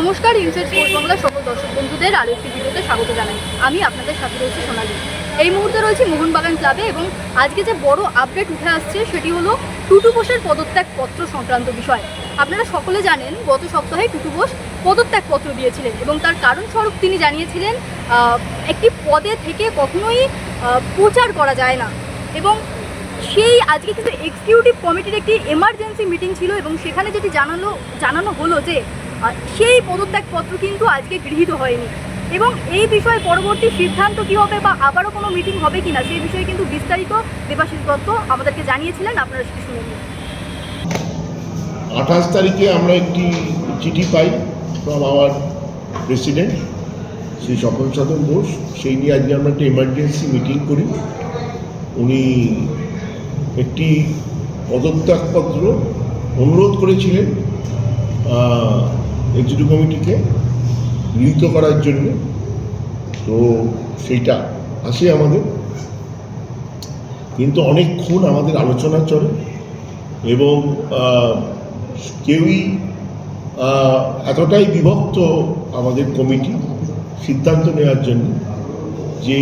নমস্কার, inside sports বাংলার সকল দর্শক বন্ধুদের আরও একটি ভিডিওতে স্বাগত জানাই। আমি আপনাদের সাথে রয়েছি সোনালী। এই মুহূর্তে রয়েছে মোহনবাগান ক্লাবে এবং আজকে যে বড় আপডেট উঠে আসছে সেটি হলো টুটু বোসের পদত্যাগ পত্র সংক্রান্ত বিষয়। আপনারা সকলে জানেন, গত সপ্তাহে টুটু বোস পদত্যাগ পত্র দিয়েছিলেন এবং তার কারণ স্বরূপ তিনি জানিয়েছিলেন একটি পদে থেকে কখনোই প্রচার করা যায় না। এবং সেই আজকে কিন্তু এক্সিকিউটিভ কমিটির একটি এমার্জেন্সি মিটিং ছিল এবং সেখানে যেটি জানালো, জানানো হলো যে সেই পদত্যাগপত্র কিন্তু আজকে গৃহীত হয়নি। এবং এই বিষয়ে পরবর্তী সিদ্ধান্ত কী হবে বা আবারও কোনো মিটিং হবে কিনা, সেই বিষয়ে কিন্তু বিস্তারিত দেবাশিস দত্ত আমাদেরকে জানিয়েছিলেন, আপনারা সেটি শুনে নিন আঠাশ তারিখে আমরা একটি চিঠি পাই from our president Shri Swapan Sadhan Bose. সেই নিয়ে আজকে আমরা একটা এমার্জেন্সি মিটিং করি। উনি একটি পদত্যাগপত্র অনুরোধ করেছিলেন এক্সিকিউটিভ কমিটিকে গৃহীত করার জন্য। তো সেইটা আসে আমাদের। কিন্তু অনেকক্ষণ আমাদের আলোচনা চলে এবং কেউই এতটাই বিভক্ত আমাদের কমিটি সিদ্ধান্ত নেওয়ার জন্য যে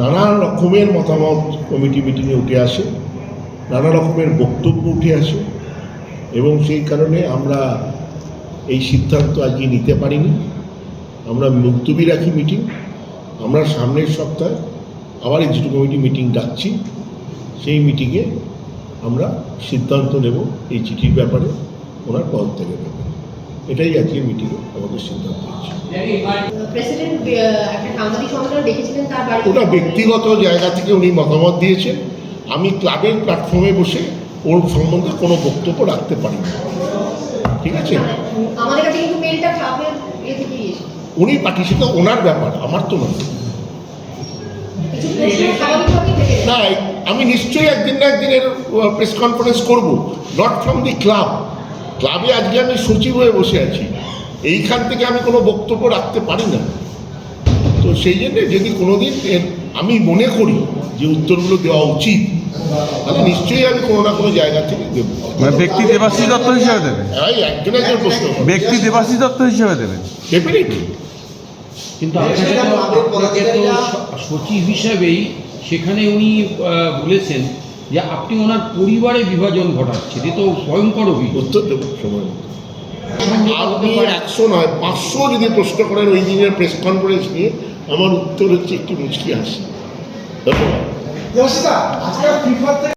নানা রকমের মতামত কমিটি মিটিংয়ে উঠে আসে। নানা রকমের বক্তব্য উঠে আসে এবং সেই কারণে আমরা এই সিদ্ধান্ত আজকে নিতে পারিনি। আমরা মুলতুবি রাখি মিটিং। আমরা সামনের সপ্তাহে আবার এক্সিকিউটিভ কমিটি মিটিং ডাকছি। সেই মিটিংয়ে আমরা সিদ্ধান্ত নেব এই চিঠির ব্যাপারে ওনার পদত্যাগের ব্যাপারে এটাই আজকের মিটিংয়ে আমাদের সিদ্ধান্ত হয়েছে ওটা ব্যক্তিগত জায়গা থেকে উনি মতামত দিয়েছেন। আমি ক্লাবের প্ল্যাটফর্মে বসে ওর সম্বন্ধে কোনো বক্তব্য রাখতে পারি না। ঠিক আছে? উনি পাঠিয়েছে তো ওনার ব্যাপার আমার তো নয়। না আমি নিশ্চয়ই একদিন না একদিনের প্রেস কনফারেন্স করব। নট ফ্রম দি ক্লাব ক্লাবে আজকে আমি সচিব হয়ে বসে আছি। এইখান থেকে আমি কোনো বক্তব্য রাখতে পারি না। তো সেই জন্যে যদি কোনোদিন আমি মনে করি যে উত্তরগুলো দেওয়া উচিত তাহলে নিশ্চয়ই আমি কোনো না কোনো জায়গা থেকে দেবো। মানে ব্যক্তি দেবাশিস দত্ত হিসেবে দেবেন? এই একজন একজন প্রশ্ন। ব্যক্তি দেবাশিস দত্ত হিসেবে দেবেন? ডেফিনেটলি কিন্তু তো সচিব হিসাবেই সেখানে উনি বলেছেন যে আপনি ওনার পরিবারে বিভাজন ঘটাচ্ছেন এ তো ভয়ঙ্কর অভিযোগ। উত্তর দেবো সময় আপনি একশো নয় পাঁচশো যদি প্রশ্ন করেন ওই দিনের প্রেস কনফারেন্স নিয়ে আমার উত্তর হচ্ছে একটু মুচকি 몇 번? 여시다. 아까 빅파트